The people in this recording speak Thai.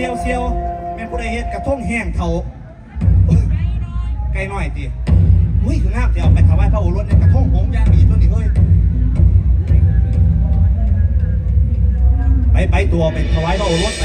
ซียวเซียวแม่นผู้ใดเฮ็ดกระทงแห้งเถาไกลหน่อยติอุ้ยคืองามเดี๋ยวไปถวายพระโอรสในกระทงหงส์ยางดีตัวนี้เฮ้ยไปไปตัวไปถวายพระโอรสไป